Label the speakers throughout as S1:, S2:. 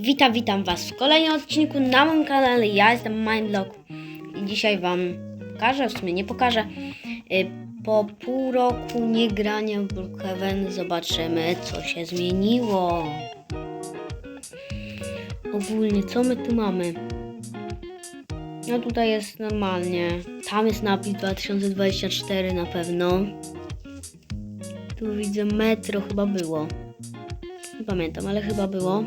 S1: Witam, witam Was w kolejnym odcinku na moim kanale. Ja jestem Mindlock i dzisiaj Wam pokażę, w sumie nie pokażę. y, Po pół roku niegrania w Brookhaven zobaczymy, co się zmieniło. Ogólnie, co my tu mamy? No tutaj jest normalnie. Tam jest napis 2024 na pewno. Tu widzę metro chyba było. Nie pamiętam, ale chyba było.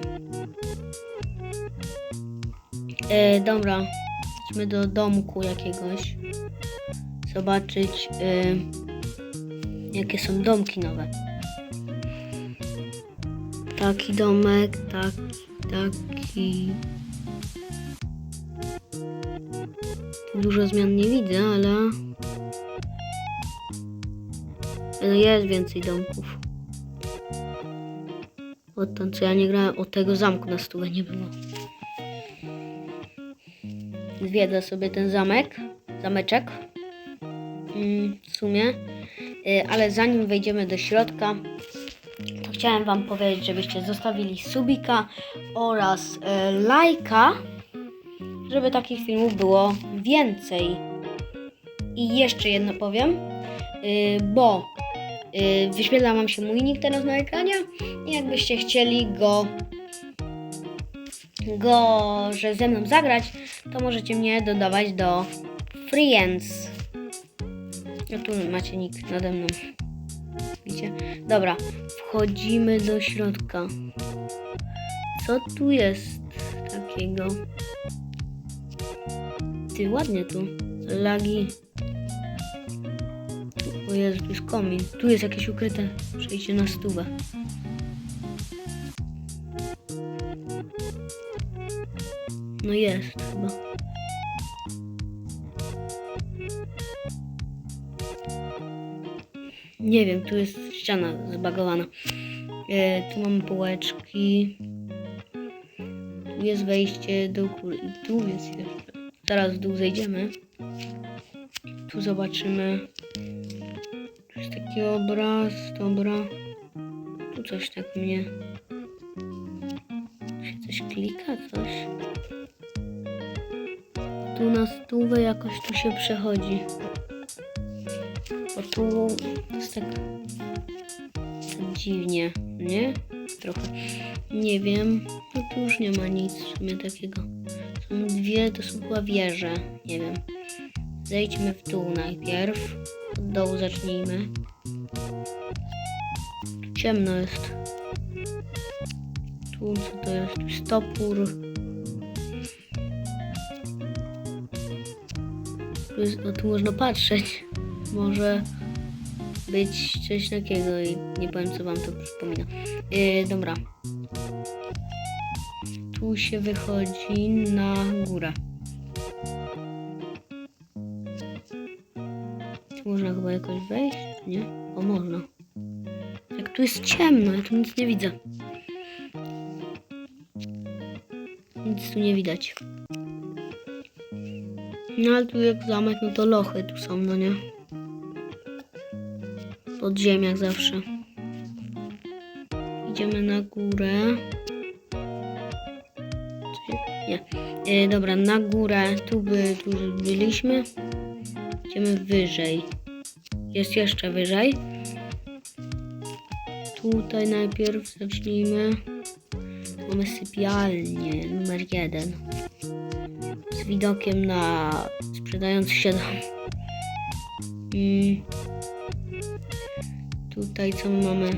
S1: E, dobra, idźmy do domku jakiegoś. Zobaczyć, e, jakie są domki nowe. Taki domek, taki, taki. Dużo zmian nie widzę, ale. Ale jest więcej domków. Odtąd co ja nie grałem, od tego zamku na stówę nie było. Zwiedzę sobie ten zamek, zameczek. Mm, w sumie. Y, Ale zanim wejdziemy do środka, to chciałem Wam powiedzieć, żebyście zostawili subika oraz y, lajka, żeby takich filmów było więcej. I jeszcze jedno powiem, y, bo wyświetla Wam się mój nick teraz na ekranie i jakbyście chcieli go go, że ze mną zagrać, to możecie mnie dodawać do Friends. No tu macie nick nade mną. Widzicie? Dobra, wchodzimy do środka. Co tu jest takiego? Ty, ładnie tu. Lagi. O Jezu, tu jest komin. Tu jest jakieś ukryte przejście na stówę. No jest chyba. Nie wiem, tu jest ściana zbagowana. E, tu mamy półeczki. Tu jest wejście do góry. Tu jest jeszcze. Zaraz w dół zejdziemy. Tu zobaczymy. Tu jest taki obraz. Dobra. Tu coś tak mnie... Się coś klika, coś. Tu na stówę jakoś tu się przechodzi. Bo tu jest tak, dziwnie, nie? Trochę. Nie wiem. No tu już nie ma nic w sumie takiego. Są dwie, to są chyba wieże. Nie wiem. Zejdźmy w dół najpierw. Od dołu zacznijmy. Tu ciemno jest. Tu co to jest? Tu jest topór. Jest, no, tu można patrzeć. Może być coś takiego i nie powiem co wam to przypomina. Yy, dobra. Tu się wychodzi na górę. Tu można chyba jakoś wejść, nie? O, można. Jak tu jest ciemno, ja tu nic nie widzę. Nic tu nie widać. No ale tu jak zamek, no to lochy tu są, no nie? Pod ziemiach zawsze. Idziemy na górę. Nie. E, dobra, na górę. Tu, by, tu byliśmy. Idziemy wyżej. Jest jeszcze wyżej. Tutaj najpierw zacznijmy. Mamy sypialnię numer jeden widokiem na sprzedający się dom. Mm. Tutaj co my mamy?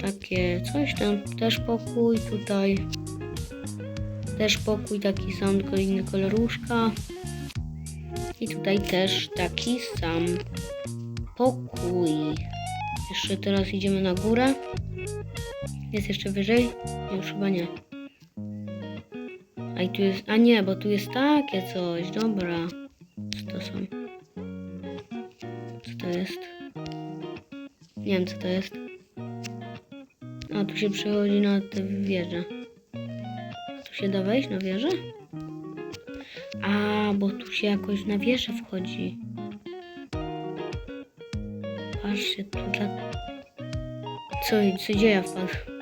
S1: Takie coś tam, też pokój, tutaj też pokój, taki sam, tylko inny kolor łóżka. I tutaj też taki sam pokój. Jeszcze teraz idziemy na górę. Jest jeszcze wyżej? Już chyba nie. I tu jest. A nie, bo tu jest takie coś. Dobra. Co to są? Co to jest? Nie wiem, co to jest. A tu się przechodzi na tę wieżę. Tu się da wejść na wieżę? A, bo tu się jakoś na wieżę wchodzi. Patrzcie, tu dla... Co, co dzieje wpadł?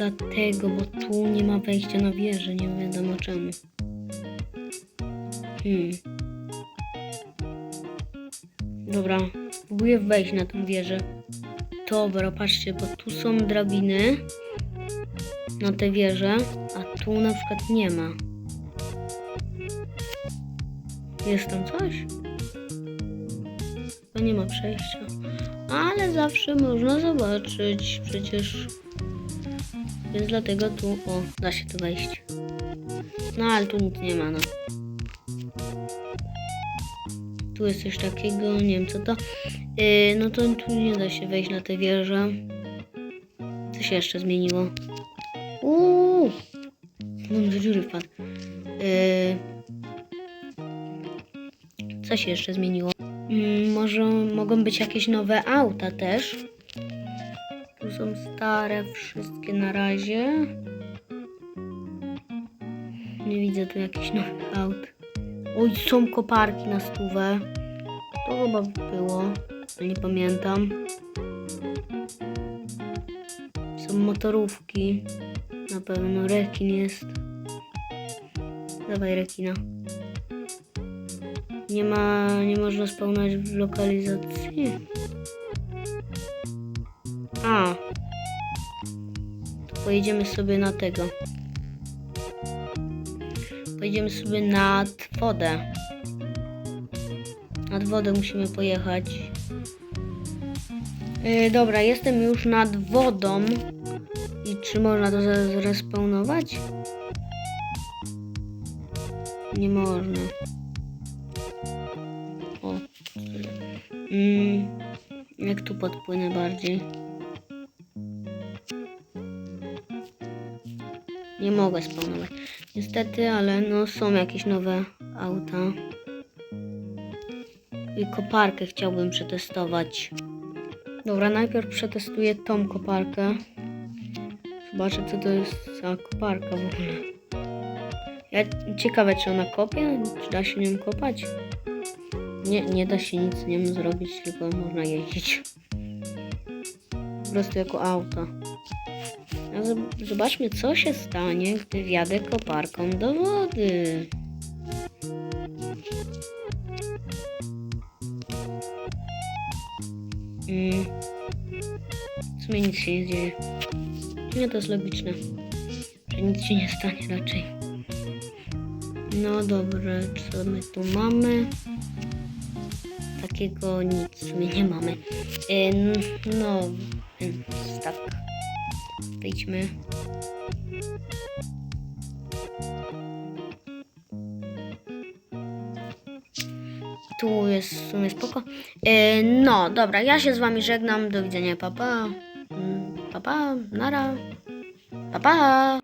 S1: Dlatego, bo tu nie ma wejścia na wieżę, nie wiadomo czemu. Hmm. Dobra, próbuję wejść na tą wieżę. Dobra, patrzcie, bo tu są drabiny na tę wieżę, a tu na przykład nie ma. Jest tam coś? To nie ma przejścia. Ale zawsze można zobaczyć przecież. Więc dlatego tu, o, da się tu wejść. No ale tu nic nie ma, no. Tu jest coś takiego, nie wiem co to. Yy, no to tu nie da się wejść na tę wieżę. Co się jeszcze zmieniło? Uuu! Bym do dziury wpadł. Yy, co się jeszcze zmieniło? Mm, może mogą być jakieś nowe auta też. Tu są stare wszystkie na razie. Nie widzę tu jakichś nowych aut. Oj, są koparki na stówę. To chyba było, nie pamiętam. Są motorówki. Na pewno rekin jest. Dawaj rekina. Nie ma, nie można spełniać w lokalizacji. A. Pojedziemy sobie na tego. Pojedziemy sobie nad wodę. Nad wodę musimy pojechać. Yy, dobra, jestem już nad wodą. I czy można to zrespawnować? Nie można. O. Mm, jak tu podpłynę bardziej? Nie mogę spawnować. Niestety, ale no są jakieś nowe auta. I koparkę chciałbym przetestować. Dobra, najpierw przetestuję tą koparkę. Zobaczę, co to jest za koparka w ogóle. Ja ciekawe, czy ona kopie? Czy da się nią kopać? Nie, nie da się nic z nią zrobić, tylko można jeździć. Po prostu jako auto. Zobaczmy, co się stanie, gdy wjadę koparką do wody. Mm. W sumie nic się nie dzieje. Nie, to jest logiczne. Że nic się nie stanie raczej. No dobra, co my tu mamy? Takiego nic w sumie nie mamy. No, więc tak. Wejdźmy. Tu jest w sumie spoko. Yy, no, dobra, ja się z wami żegnam. Do widzenia, papa. Pa. Mm, Pa, nara. Pa, pa.